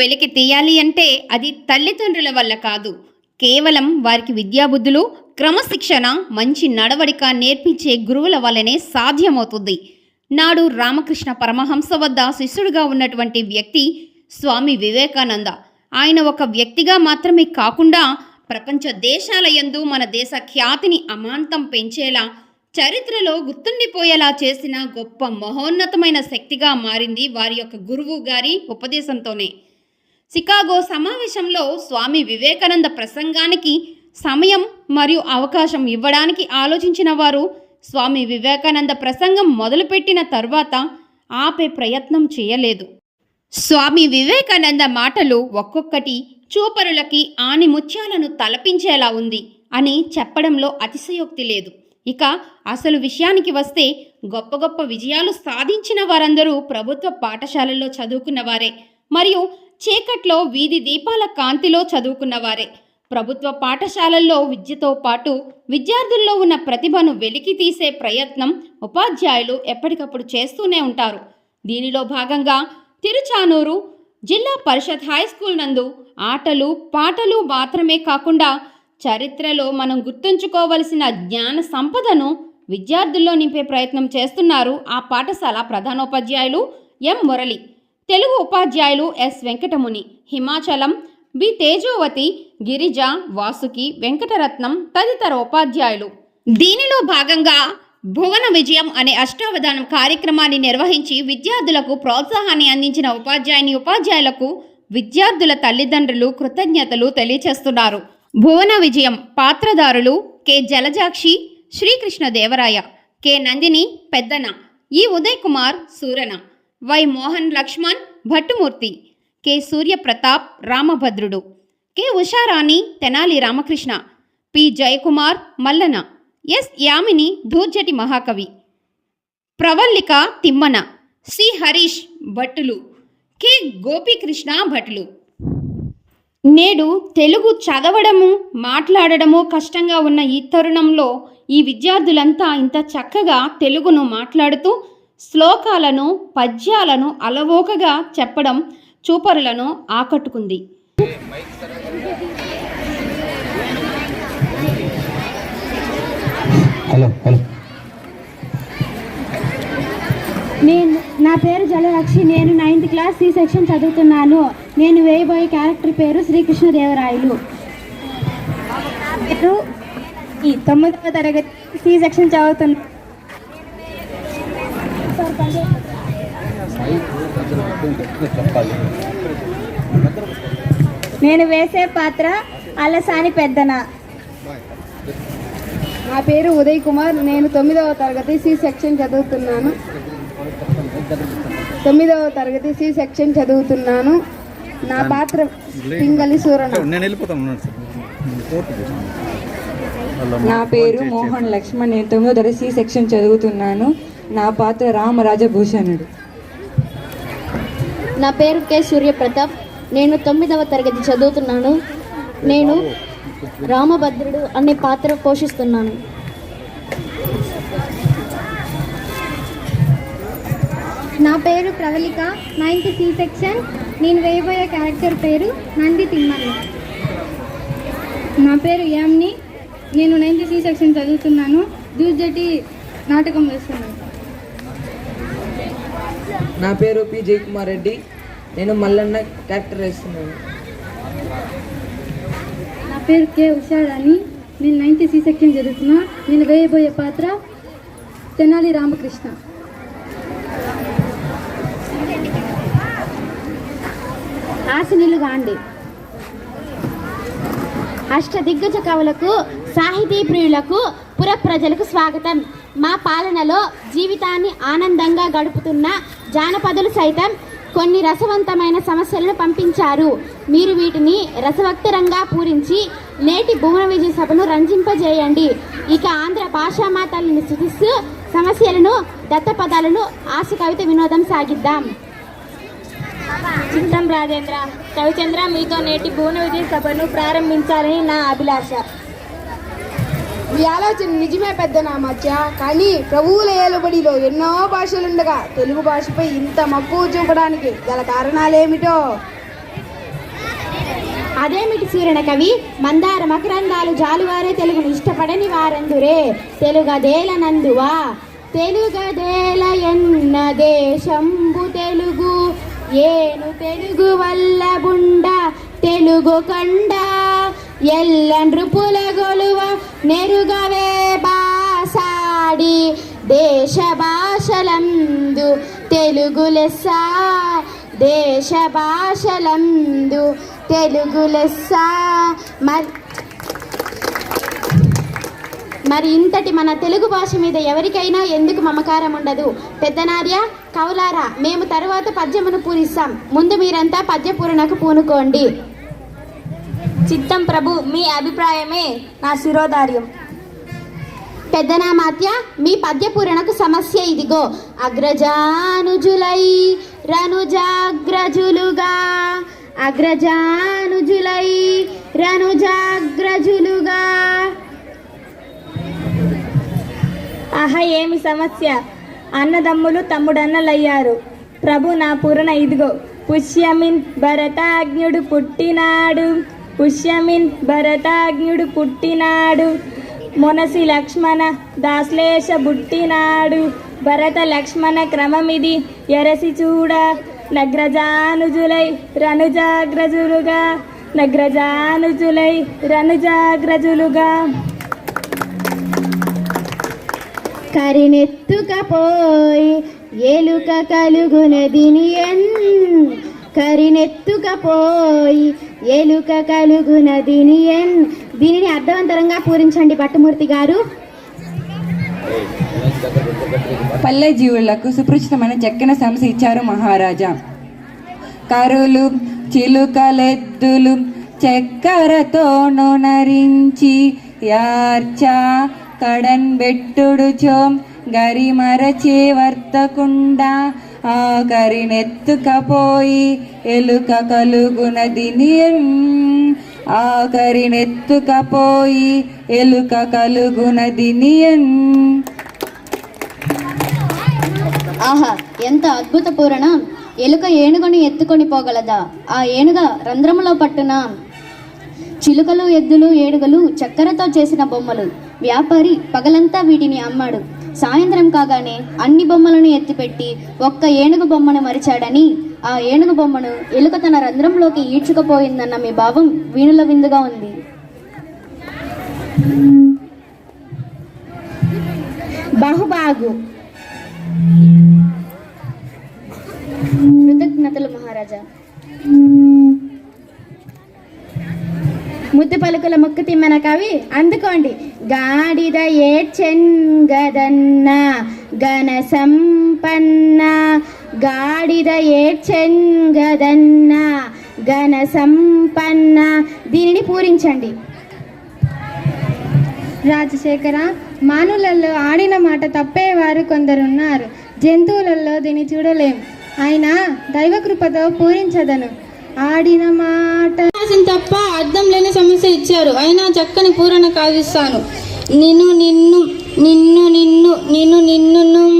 వెలికి తీయాలి అంటే అది తల్లిదండ్రుల వల్ల కాదు. కేవలం వారికి విద్యాబుద్ధులు క్రమశిక్షణ మంచి నడవడిక నేర్పించే గురువుల వల్లనే సాధ్యమవుతుంది. నాడు రామకృష్ణ పరమహంస వద్ద శిష్యుడిగా ఉన్నటువంటి వ్యక్తి స్వామి వివేకానంద. ఆయన ఒక వ్యక్తిగా మాత్రమే కాకుండా ప్రపంచ దేశాల యందు మన దేశ ఖ్యాతిని అమాంతం పెంచేలా చరిత్రలో గుర్తుండిపోయేలా చేసిన గొప్ప మహోన్నతమైన శక్తిగా మారింది వారి యొక్క గురువు గారి ఉపదేశంతోనే. చికాగో సమావేశంలో స్వామి వివేకానంద ప్రసంగానికి సమయం మరియు అవకాశం ఇవ్వడానికి ఆలోచించిన వారు స్వామి వివేకానంద ప్రసంగం మొదలుపెట్టిన తర్వాత ఆపే ప్రయత్నం చేయలేదు. స్వామి వివేకానంద మాటలు ఒక్కొక్కటి చూపరులకి ఆని ముత్యాలను తలపించేలా ఉంది అని చెప్పడంలో అతిశయోక్తి లేదు. ఇక అసలు విషయానికి వస్తే గొప్ప గొప్ప విజయాలు సాధించిన వారందరూ ప్రభుత్వ పాఠశాలల్లో చదువుకున్నవారే. మరియు చీకట్లో వీధి దీపాల కాంతిలో చదువుకున్నవారే. ప్రభుత్వ పాఠశాలల్లో విద్యతో పాటు విద్యార్థుల్లో ఉన్న ప్రతిభను వెలికి తీసే ప్రయత్నం ఉపాధ్యాయులు ఎప్పటికప్పుడు చేస్తూనే ఉంటారు. దీనిలో భాగంగా తిరుచానూరు జిల్లా పరిషత్ హై స్కూల్ నందు ఆటలు పాటలు మాత్రమే కాకుండా చరిత్రలో మనం గుర్తుంచుకోవలసిన జ్ఞాన సంపదను విద్యార్థుల్లో నింపే ప్రయత్నం చేస్తున్నారు ఆ పాఠశాల ప్రధానోపాధ్యాయులు ఎం మురళి. తెలుగు ఉపాధ్యాయులు ఎస్ వెంకటముని హిమాచలం బి తేజోవతి గిరిజ వాసుకి వెంకటరత్నం తదితర ఉపాధ్యాయులు. దీనిలో భాగంగా భువన విజయం అనే అష్టావధానం కార్యక్రమాన్ని నిర్వహించి విద్యార్థులకు ప్రోత్సాహాన్ని అందించిన ఉపాధ్యాయుని ఉపాధ్యాయులకు విద్యార్థుల తల్లిదండ్రులు కృతజ్ఞతలు తెలియచేస్తున్నారు. భువన విజయం పాత్రధారులు K Jalajakshi Srikrishna Devaraya K Nandini Peddana E Uday Kumar Surana. Y Mohan Lakshman Bhattumurthy. K Suryaprathap Ramabhadrudu. K Usharani Tenali Ramakrishna. P Jayakumar Mallana S Yamini Dhurjati మహాకవి. ప్రవల్లిక తిమ్మన. సి హరీష్ భట్టులు. కె గోపీకృష్ణ భటులు. నేడు తెలుగు చదవడము మాట్లాడడము కష్టంగా ఉన్న ఈ తరుణంలో ఈ విద్యార్థులంతా ఇంత చక్కగా తెలుగును మాట్లాడుతూ శ్లోకాలను పద్యాలను అలవోకగా చెప్పడం చూపరులను ఆకట్టుకుంది. Hello hello. నేను నా పేరు జలలక్ష్మి. నేను నైన్త్ క్లాస్ సి సెక్షన్ చదువుతున్నాను. నేను వేయబోయే క్యారెక్టర్ పేరు శ్రీకృష్ణదేవరాయలు. ఈ తొమ్మిదవ తరగతి సి సెక్షన్ చదువుతున్నా చెప్పాలి నేను వేసే పాత్ర అలసాని పెద్దన. నా పేరు ఉదయ్ కుమార్. నేను తొమ్మిదవ తరగతి సి సెక్షన్ చదువుతున్నాను. తొమ్మిదవ తరగతి సి సెక్షన్ చదువుతున్నాను. నా పాత్ర పింగళి సూరణ. నా పేరు మోహన్ లక్ష్మణ్. నేను తొమ్మిదో తరగతి సి సెక్షన్ చదువుతున్నాను. నా పాత్ర రామరాజభూషణుడు నా పేరు కె సూర్యప్రతాప్. నేను తొమ్మిదవ తరగతి చదువుతున్నాను. నేను రామభద్రుడు అనే పాత్ర పోషిస్తున్నాను. నా పేరు ప్రవళిక. Ninth C section. నేను వేయబోయే క్యారెక్టర్ పేరు నంది తిమ్మన్న నా పేరు యామ్ని. నేను నైన్త్ సి సెక్షన్ చదువుతున్నాను. దూజటి నాటకం వేస్తున్నాను నా పేరు పి జయకుమార్ రెడ్డి. నేను మల్లన్న క్యారెక్టర్ వేస్తున్నాను. నా పేరు కే ఉషారాణి. నేను నైన్త్ సి సెక్షన్ జరుగుతున్నా నేను వేయబోయే పాత్ర తెనాలి రామకృష్ణ. ఆశనిలు గాండి అష్టదిగ్గజ కవులకు సాహితీ ప్రియులకు పుర ప్రజలకు స్వాగతం. మా పాలనలో జీవితాన్ని ఆనందంగా గడుపుతున్న జానపదులు సైతం కొన్ని రసవంతమైన సమస్యలను పంపించారు. మీరు వీటిని రసవక్తరంగా పూరించి నేటి భువన విజయ సభను రంజింపజేయండి. ఇక ఆంధ్ర భాషామా తల్లిని స్థుతిస్తూ సమస్యలను దత్తపదాలను ఆశ కవిత వినోదం సాగిద్దాం. చింతం రాజేంద్ర. రవిచంద్ర మీతో నేటి భువన విజయ సభను ప్రారంభించాలని నా అభిలాష. ఈ ఆలోచన నిజమే పెద్ద నా మధ్య. కానీ ప్రభువుల ఏలుబడిలో ఎన్నో భాషలుండగా తెలుగు భాషపై ఇంత మక్కువ చూపడానికి గల కారణాలేమిటో? అదేమిటి సూర్యన కవి? మందార మకరందాలు జాలువారే తెలుగును ఇష్టపడని వారందురే? తెలుగదేల నందువా తెలుగదేల ఎన్న దేశంబు తెలుగు. ఏను తెలుగు వల్ల బుండ తెలుగు కొండ. ఎల్ల నృపుల గొలువ నెరుగవే బాసాడి దేశ భాషలందు తెలుగు లెస్స దేశ భాషలందు తెలుగు లెస్స మరి మరి ఇంతటి మన తెలుగు భాష మీద ఎవరికైనా ఎందుకు మమకారం ఉండదు? పెద్దనార్య కౌలారా మేము తరువాత పద్యమును పూరిస్తాం. ముందు మీరంతా పద్యపూరణకు పూనుకోండి. చిత్తం ప్రభు మీ అభిప్రాయమే నా శిరోధార్యం. పెద్దనామాత్య మీ పద్య పూరణకు సమస్య ఇదిగో. అగ్రజానుజులై రనుజాగ్రజులుగా. అగ్రజానుజులై రనుజాగ్రజులుగా. ఆహా ఏమి సమస్య? అన్నదమ్ములు తమ్ముడన్నలయ్యారు. ప్రభు నా పూరణ ఇదిగో. పుష్యమిన్ భరతాజ్ఞుడు పుట్టినాడు. పుష్యమిన్ భరతాజ్ఞుడు పుట్టినాడు. మొనసి లక్ష్మణ దాశ్లేష పుట్టినాడు భరత లక్ష్మణ క్రమమిది ఎరసి చూడ నగ్రజానుజులై రనుజాగ్రజులుగా. నగ్రజానుజులై రనుజాగ్రజులుగా. కరినెత్తుకపోయి ఎలుక కలుగునదిని ఎన్. కరినెత్తుకపోయి ఏలుక కలుగునదిని ఎన్ దీనిని అర్థవంతరంగా పూరించండి భట్టుమూర్తి గారు. పల్లె జీవులకు సుపరిచితమైన చక్కని సమస్య ఇచ్చారు మహారాజా. కరులు చిలుకలెద్దులు చక్కెరతో నరించి యార్చ కడన్ బెట్టుడుచో గరిమరచే వర్తకుండా ఆ ఎలుక కలుగునది ఆ కరినెత్తుకపోయి ఎలుక కలుగునదిని ఆహా ఎంత అద్భుత పూరణ. ఎలుక ఏనుగుని ఎత్తుకొని పోగలదా? ఆ ఏనుగ రంధ్రములో పట్టున? చిలుకలు ఎద్దులు ఏనుగలు చక్కెరతో చేసిన బొమ్మలు. వ్యాపారి పగలంతా వీటిని అమ్మాడు. సాయంత్రం కాగానే అన్ని బొమ్మలను ఎత్తిపెట్టి ఒక్క ఏనుగు బొమ్మను మరిచాడని ఆ ఏనుగు బొమ్మను ఎలుక తన రంధ్రంలోకి ఈడ్చుకుపోయిందన్న మీ భావం వీణుల విందుగా ఉంది. బహుబాగు. కృతజ్ఞతలు మహారాజా. ముద్దు పలుకుల ముక్కు తిమ్మన కవి అందుకోండి. గాడిద ఏడ్చెంగదన్న ఘన సంపన్న గాడిద ఏడ్చెంగదన్న ఘన సంపన్న దీనిని పూరించండి. రాజశేఖర మానులలో ఆడిన మాట తప్పేవారు కొందరున్నారు. జంతువులలో దీన్ని చూడలేం. అయినా దైవకృపతో పూరించదను. ఆడిన మాట తప్ప అర్థం లేని సమస్య ఇచ్చారు అయినా చక్కని పూరణ కావిస్తాను నిన్ను నిన్ను నిన్ను నిన్ను నిన్ను నిన్ను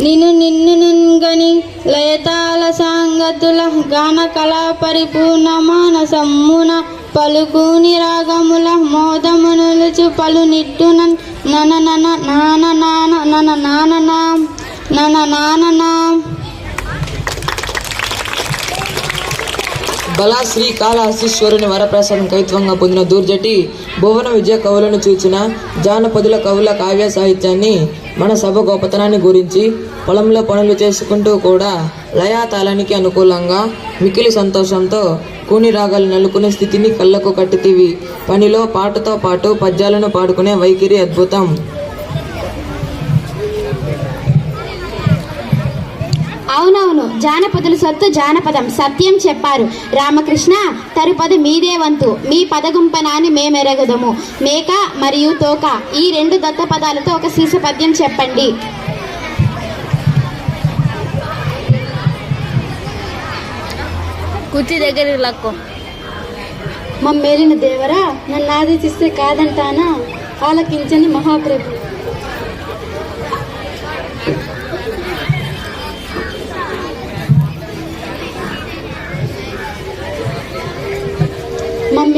నిన్ను నిన్నునుగని లయతాల సాంగతుల గాన కళా పరిపూర్ణ మానసమ్మున పలుకుని రాగముల మోదమునులుచు పలు నిట్టున నన నన నాన నాన నన నాన నా నన నాన బలా శ్రీ కాళహస్తీశ్వరుని వరప్రసాదం కవిత్వంగా పొందిన దూర్జటి భువన విజయ కవులను చూచిన జానపదుల కవుల కావ్య సాహిత్యాన్ని మన సభ గొప్పతనాన్ని గురించి పొలంలో పనులు చేసుకుంటూ కూడా లయాతాళానికి అనుకూలంగా మికిలి సంతోషంతో కూని రాగాలు నలుకునే స్థితిని కళ్ళకు కట్టితివి. పనిలో పాటతో పాటు పద్యాలను పాడుకునే వైఖరి అద్భుతం. జానపదులు సొత్తు జానపదం. సత్యం చెప్పారు. రామకృష్ణ తరుపది మీదే వంతు. మీ పదగుంపనాన్ని మేమెరగదము. మేక మరియు తోక. ఈ రెండు దత్త పదాలతో ఒక సీస పద్యం చెప్పండి. కుర్చీ లక్కు. మమ్మేలిన దేవరా నన్ను ఆదేశిస్తే కాదంటానా? ఆలకించని మహాప్రభు.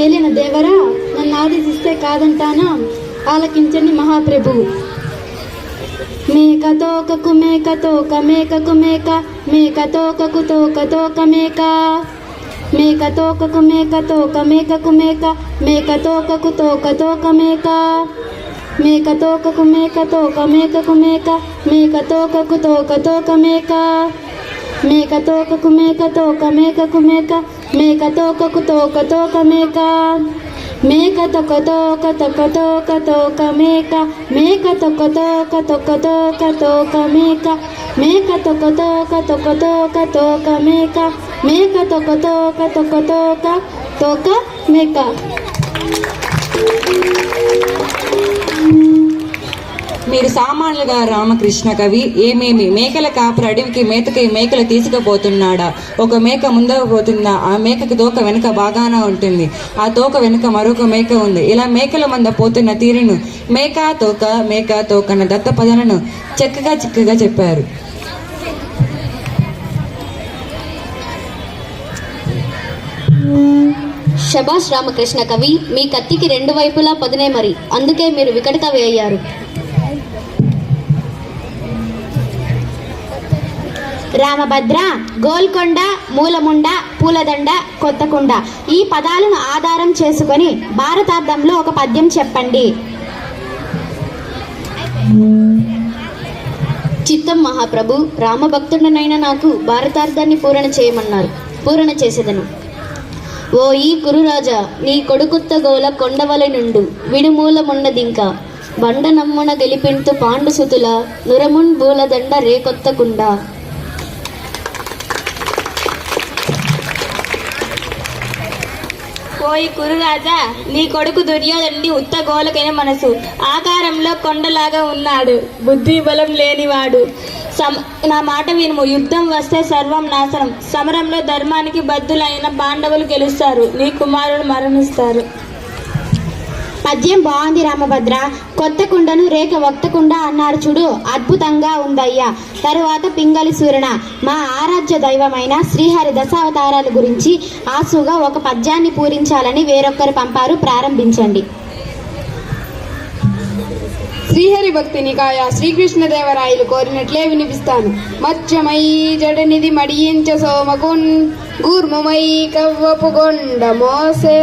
మమ్మ మేలిన దేవరా నన్ను ఆదేశిస్తే కాదంటానా? ఆలకించండి మహాప్రభు. మేక తోకకు మేక తోక మేకకు మేక మేక తోకకు తోక తోక మేక. మేక తోకకు మేక తోక మేకకు మేక మేక తోకకు తోక తోక మేక. మేక తోకకు మేక తోక మేకకు మేక మేక తోకకు తోక తోక మేక. మేక తోకకు మేక తోక మేకకు మేక メーカトーカクトーカトーカメーカメーカトコトーカトコトーカトーカメーカメーカトコトーカトコトーカトーカメーカメーカトコトーカトコトーカトーカメーカメーカトコトーカトコトーカトーカメーカ మీరు సామాన్యులుగా రామకృష్ణ కవి ఏమేమి మేకల కాపుర అడవికి మేతకి మేకలు తీసుకుపోతున్నాడా? ఒక మేక ముందర పోతుందా ఆ మేకకి తోక వెనుక బాగానే ఉంటుంది. ఆ తోక వెనుక మరొక మేక ఉంది. ఇలా మేకల మంద పోతున్న తీరును మేక తోక మేక తోక అన్న దత్త పదాలను చక్కగా చిక్కగా చెప్పారు. శభాష్ రామకృష్ణ కవి మీ కత్తికి రెండు వైపులా పదునే మరి. అందుకే మీరు వికట కవి అయ్యారు. రామభద్ర గోల్కొండ మూలముండ పూలదండ కొత్తకుండ. ఈ పదాలను ఆధారం చేసుకొని భారతార్థంలో ఒక పద్యం చెప్పండి. చిత్తం మహాప్రభు రామభక్తుడనైన నాకు భారతార్థాన్ని పూరణ చేయమన్నారు. పూరణ చేసేదను. ఓ ఈ కురురాజా నీ కొడుకుత్త గోల కొండవల నుండు విడుమూలమున్నదింక. బండ నమ్మున గెలిపింతు పాండుసుతుల నురమున్ బూలదండ రేకొత్తకుండా. ఓయి కురురాజా నీ కొడుకు దుర్యోధనుడి ఉత్తగోలకైన మనసు. ఆకారంలో కొండలాగా ఉన్నాడు. బుద్ధి బలం లేనివాడు. సమ నా మాట వినుము. యుద్ధం వస్తే సర్వం నాశనం. సమరంలో ధర్మానికి బద్దులైన పాండవులు గెలుస్తారు. నీ కుమారుడు మరణిస్తారు. పద్యం బాగుంది రామభద్ర. కొత్త కుండను రేఖ వక్తకుండా అన్నారు చూడు అద్భుతంగా ఉందయ్యా. తరువాత పింగళి సూరణ. మా ఆరాధ్య దైవమైన శ్రీహరి దశావతారాల గురించి ఆసుగా ఒక పద్యాన్ని పూరించాలని వేరొక్కరు పంపారు. ప్రారంభించండి. శ్రీహరి భక్తి నికాయ శ్రీకృష్ణదేవరాయలు కోరినట్లే వినిపిస్తాను. మత్స్యమై జడనిధి మడియించ సోమకున్. గూర్మమై కవ్వపు కొండ మోసే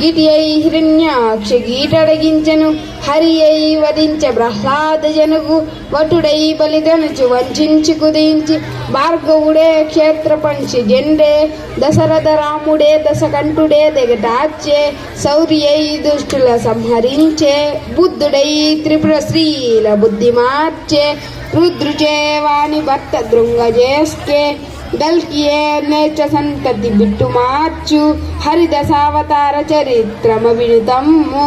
గిటి అయి హిరణ్యాక్ష గీటడగించెను హరి అయి వధించ ప్రహ్లాద జనకు వటుడై బలిదనుచు వంచించి కుదించి భార్గవుడే క్షేత్ర పంచి జెండే దశరథ రాముడే దశకంఠుడే దిగటాచే శౌర్యై దుష్టుల సంహరించే బుద్ధుడై త్రిపుర శ్రీల బుద్ధి మార్చే రుద్రుచే వాణి భర్త దృంగజేష్కే గల్కియే నేచ సంతతి బిట్టు మార్చు హరిదశావతార చరిత్రమ వినుతమ్ము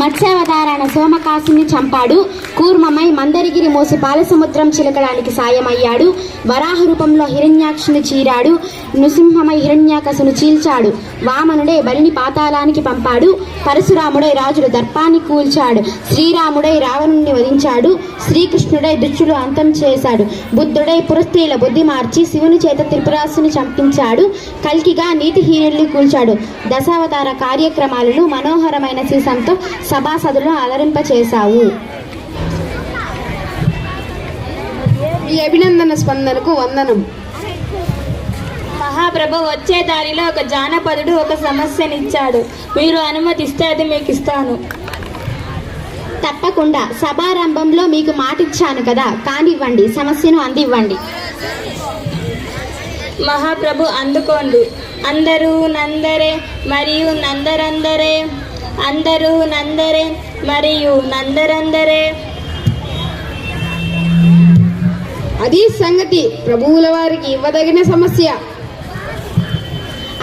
మత్స్యావతారాన సోమకాసుని చంపాడు కూర్మమై మందరిగిరి మోసి బాలసముద్రం చిలకడానికి సాయమయ్యాడు. వరాహ రూపంలో హిరణ్యాక్షుని చీరాడు. నృసింహమై హిరణ్యాకసును చీల్చాడు. వామనుడే బలిని పాతాళానికి పంపాడు. పరశురాముడై రాజుల దర్పాన్ని కూల్చాడు. శ్రీరాముడై రావణుణ్ణి వధించాడు. శ్రీకృష్ణుడై దుచ్చుడు అంతం చేశాడు. బుద్ధుడై పురస్త్రీల బుద్ధి మార్చి శివుని చేత త్రిపురాసుని చంపించాడు. కల్కిగా నీతిహీనుల్ని కూల్చాడు. దశావతార కార్యక్రమాలను మనోహరమైన సీసంతో సభాసదులను అలరింపచేశావు. ఈ అభినందన స్పందనకు వందనం. మహాప్రభు వచ్చే దారిలో ఒక జానపదుడు ఒక సమస్యనిచ్చాడు. మీరు అనుమతిస్తే అది మీకు ఇస్తాను తప్పకుండా. సభారంభంలో మీకు మాటిచ్చాను కదా. కానివ్వండి సమస్యను అందివ్వండి. మహాప్రభు అందుకోండి. అందరూ నందరే మరియు నందరందరే అందరూ నందరే మరియు నందరందరే. అది సంగతి ప్రభువుల వారికి ఇవ్వదగిన సమస్య.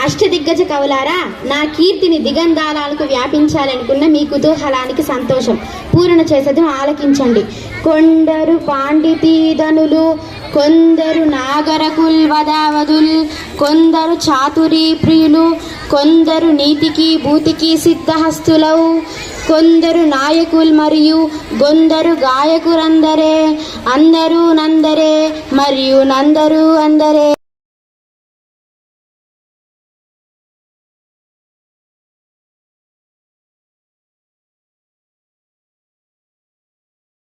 అష్టదిగ్గజ కవులారా నా కీర్తిని దిగంధారాలకు వ్యాపించాలనుకున్న మీ కుతూహలానికి సంతోషం. పూరణ చేసేది ఆలకించండి. కొందరు పాండితీధనులు కొందరు నాగరకుల్వదావదులు కొందరు చాతురీ ప్రియులు కొందరు నీతికి భూతికి సిద్ధహస్తులవు కొందరు నాయకులు మరియు కొందరు గాయకులందరే అందరూ నందరే మరియు నందరూ అందరే.